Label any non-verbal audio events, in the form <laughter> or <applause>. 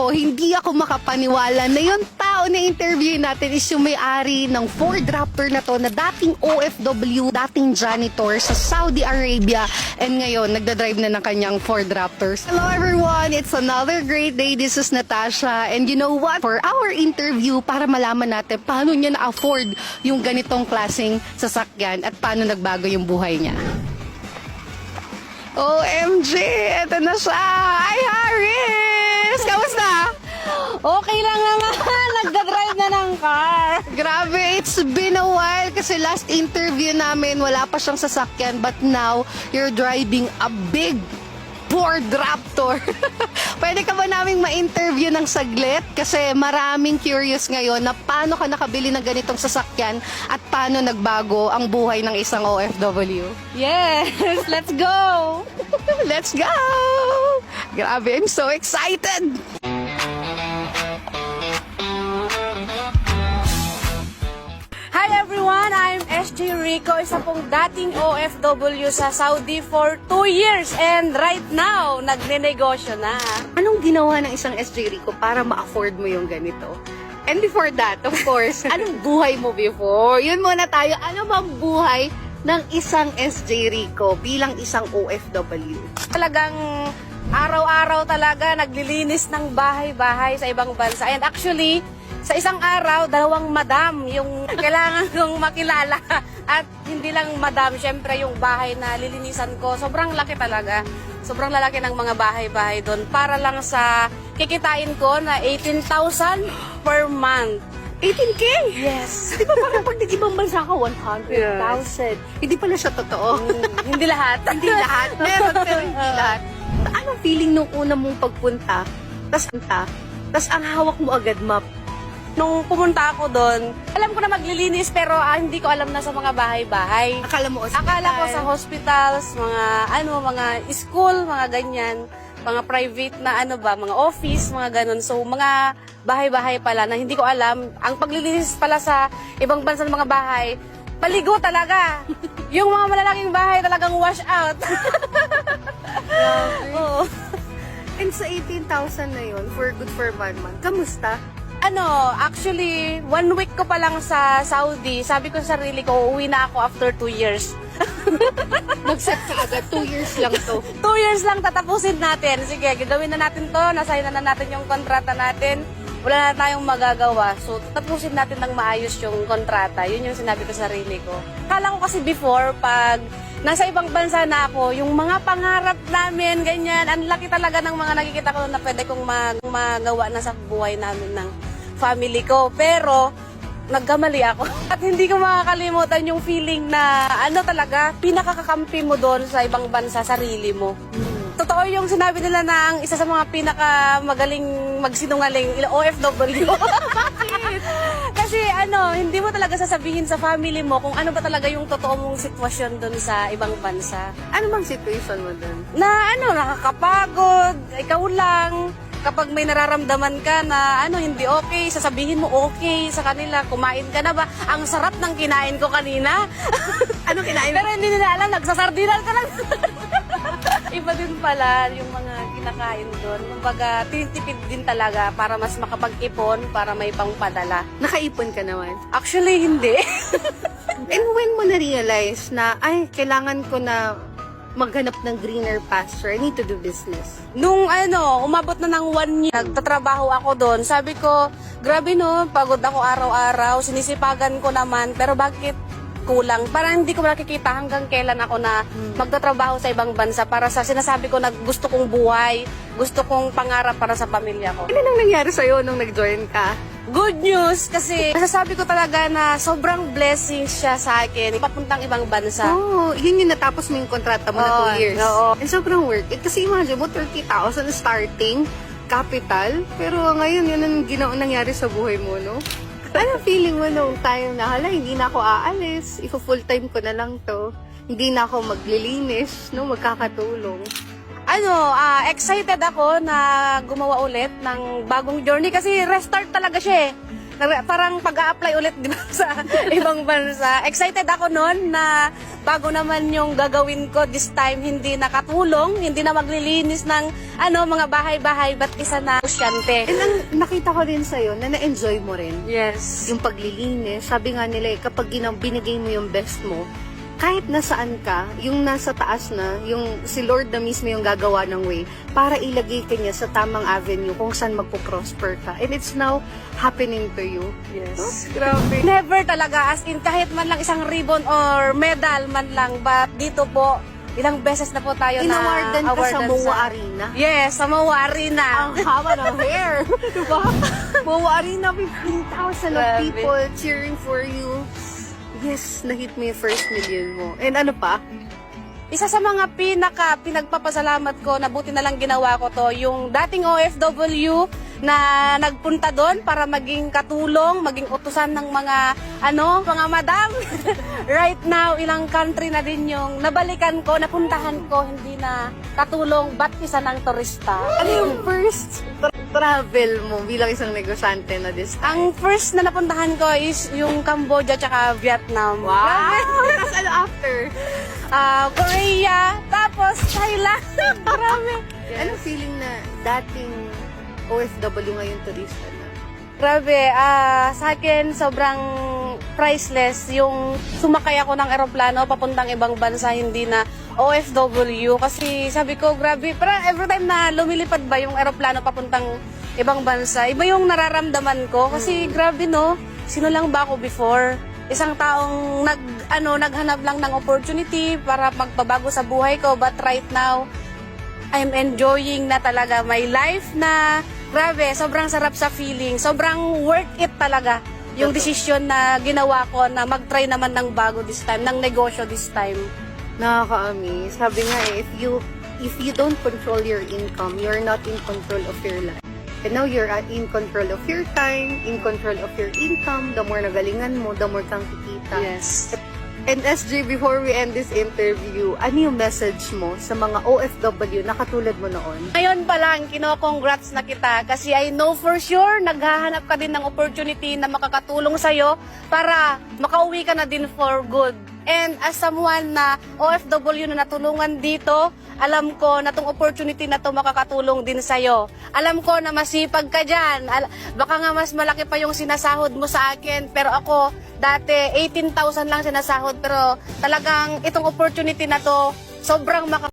Nako, hindi ako makapaniwala na yung tao na interview natin is yung may-ari ng Ford Raptor na to na dating OFW, dating janitor sa Saudi Arabia and ngayon nagdadrive na ng kanyang Ford Raptors. Hello everyone, it's another great day. This is Natasha and you know what? For our interview, para malaman natin paano niya na-afford yung ganitong klaseng sasakyan at paano nagbago yung buhay niya. OMG! Ito na siya! Hi, Harris! Okay lang naman. <laughs> Nagda-drive na ng car. Grabe, it's been a while kasi last interview namin, wala pa siyang sasakyan but now, you're driving a big Ford Raptor. <laughs> Pwede ka ba naming ma-interview ng saglit? Kasi maraming curious ngayon na paano ka nakabili ng ganitong sasakyan at paano nagbago ang buhay ng isang OFW. Yes, let's go. <laughs> Let's go! Grabe, I'm so excited! SJ Rico, isa pong dating OFW sa Saudi for 2 years and right now, nagne-negosyo na. Anong ginawa ng isang SJ Rico para ma-afford mo yung ganito? And before that, of course, <laughs> anong buhay mo before? Yun muna tayo. Ano bang buhay ng isang SJ Rico bilang isang OFW? Talagang araw-araw talaga naglilinis ng bahay-bahay sa ibang bansa. And actually, sa isang araw, dalawang madam yung kailangan <laughs> kong makilala. At hindi lang madam, syempre yung bahay na lilinisan ko, sobrang laki talaga. Sobrang lalaki ng mga bahay-bahay doon para lang sa kikitain ko na 18,000 per month. 18K! Yes. <laughs> Di ba parang pag nag-ibang bansa ka, 100,000? Hindi pala siya totoo. Mm, hindi lahat. <laughs> hindi lahat. Meron, pero hindi lahat. Anong feeling nung una mong pagpunta? Tas, tas ang hawak mo agad map. Nung pumunta ako doon, alam ko na maglilinis pero ah, hindi ko alam na sa mga bahay-bahay. Akala mo hospital. Akala ko sa hospitals, mga ano, mga school, mga ganyan, mga private na ano ba, mga office, mga ganun. So, mga bahay-bahay pala na hindi ko alam. Ang paglilinis pala sa ibang bansa ng mga bahay, paligo talaga. <laughs> Yung mga malalaking bahay talagang wash out. <laughs> Oo. And sa 18,000 na yun, for good for one month, kamusta? Ano, actually, one week ko pa lang sa Saudi, sabi ko sa sarili ko, uuwi na ako after two years. <laughs> Mag-set ka agad, 2 years lang to. <laughs> Two years lang tatapusin natin. Sige, gagawin na natin to. Nasign na natin yung kontrata natin. Wala na tayong magagawa. So, tatapusin natin ng maayos yung kontrata. Yun yung sinabi ko sa sarili ko. Kala ko kasi before, pag nasa ibang bansa na ako, yung mga pangarap namin, ganyan, ang laki talaga ng mga nakikita ko na pwede kong mag- magawa na sa buhay namin ng family ko. Pero, nagkamali ako. <laughs> At hindi ko makakalimutan yung feeling na ano talaga, pinakakakampi mo doon sa ibang bansa, sarili mo. Totoo yung sinabi nila na ang isa sa mga pinakamagaling magsinungaling, OFW. <laughs> Kasi ano, hindi mo talaga sasabihin sa family mo kung ano ba talaga yung totoo mong sitwasyon doon sa ibang bansa. Ano bang situation mo dun? Na ano, nakakapagod, ikaw lang, kapag may nararamdaman ka na ano hindi okay, sasabihin mo okay sa kanila, kumain ka na ba? Ang sarap ng kinain ko kanina. <laughs> Ano kinain Pero hindi nila alam, nagsasardinal ka lang. <laughs> Iba din pala yung mga kinakain doon. Kumbaga, tinitipid din talaga para mas makapag-ipon, para may pangpadala. Nakaipon ka naman. Actually, hindi. <laughs> And when mo na-realize na, ay, kailangan ko na maghanap ng greener pasture, I need to do business. Nung ano, umabot na ng one year, nagtatrabaho ako doon. Sabi ko, grabe no, pagod ako araw-araw, sinisipagan ko naman, pero bakit kulang? Parang hindi ko nakikita hanggang kailan ako na magtatrabaho sa ibang bansa para sa sinasabi ko na gusto kong buhay, gusto kong pangarap para sa pamilya ko. Ano nang nangyari sa'yo nung nag-join ka? Good news kasi masasabi ko talaga na sobrang blessing siya sa akin papuntang ibang bansa. Oo, oh, yun yung natapos mo yung kontrata mo na Oo, 2 years. oo. And sobrang worth it. Kasi imagine mo, 30,000 starting capital. Pero ngayon, yun ang ginawa nangyari sa buhay mo, no? Ano feeling mo nung time na, hala, hindi na ako aalis. Iko full time ko na lang to. Hindi na ako maglilinis, no? Magkakatulong. Ano, ah, excited ako na gumawa ulit ng bagong journey kasi restart talaga siya eh. Parang pag-a-apply ulit, di ba, <laughs> sa ibang bansa. Excited ako noon na bago naman yung gagawin ko this time, hindi nakatulong, hindi na maglilinis ng ano mga bahay-bahay, but isa na kusyante. And ang nakita ko rin sa'yo na na-enjoy mo rin Yes. yung paglilinis. Sabi nga nila eh, kapag binigay mo yung best mo, kahit nasaan ka, yung nasa taas na, yung si Lord na mismo yung gagawa ng way para ilagay ka niya sa tamang avenue kung saan magpo-prosper ka. And it's now happening to you. Yes. Grabe. Never talaga, as in kahit man lang isang ribbon or medal man lang, but dito po, ilang beses na po tayo na ka sa awardan MOA Arena. Yes, sa MOA Arena. Ang haba ng hair. <laughs> diba? MOA Arena, 15,000 of people cheering for you. Yes, na-hit mo yung first million mo. And ano pa? Isa sa mga pinaka pinagpapasalamat ko na buti na lang ginawa ko to, yung dating OFW na nagpunta doon para maging katulong, maging utusan ng mga ano, mga madam. <laughs> right now, ilang country na din yung nabalikan ko, napuntahan ko, hindi na katulong, ba't isa ng turista. Ano yung first travel mo bilang isang negosyante na this time? Ang first na napuntahan ko is yung Cambodia tsaka Vietnam. <laughs> Tapos ano after? Ah, Korea, tapos Thailand. <laughs> Grabe. Anong feeling na dating OFW ngayon turista na? Grabe, ah, sa akin sobrang priceless yung sumakay ako ng eroplano papuntang ibang bansa, hindi na OFW. Kasi sabi ko, grabe, para every time na lumilipad ba yung eroplano papuntang ibang bansa, iba yung nararamdaman ko. Kasi grabe no, sino lang ba ako before? Isang taong nag, ano, naghanap lang ng opportunity para magpabago sa buhay ko. But right now, I'm enjoying na talaga my life na grabe, sobrang sarap sa feeling. Sobrang worth it talaga yung desisyon na ginawa ko na mag-try naman ng bago this time, ng negosyo this time. Nakaka-amaze. Sabi nga eh, if you if you don't control your income, you're not in control of your life. And now you're in control of your time, in control of your income. The more nagalingan mo, the more kang kikita. Yes. And SJ, before we end this interview, ano yung message mo sa mga OFW na katulad mo noon? Ngayon pa lang, kino-congrats na kita kasi I know for sure naghahanap ka din ng opportunity na makakatulong sa'yo para makauwi ka na din for good. And as someone na OFW na natulungan dito, alam ko na tong opportunity na to makakatulong din sa'yo. Alam ko na masipag ka dyan. Al- baka nga mas malaki pa yung sinasahod mo sa akin. Pero ako, dati 18,000 lang sinasahod. Pero talagang itong opportunity na to, sobrang maka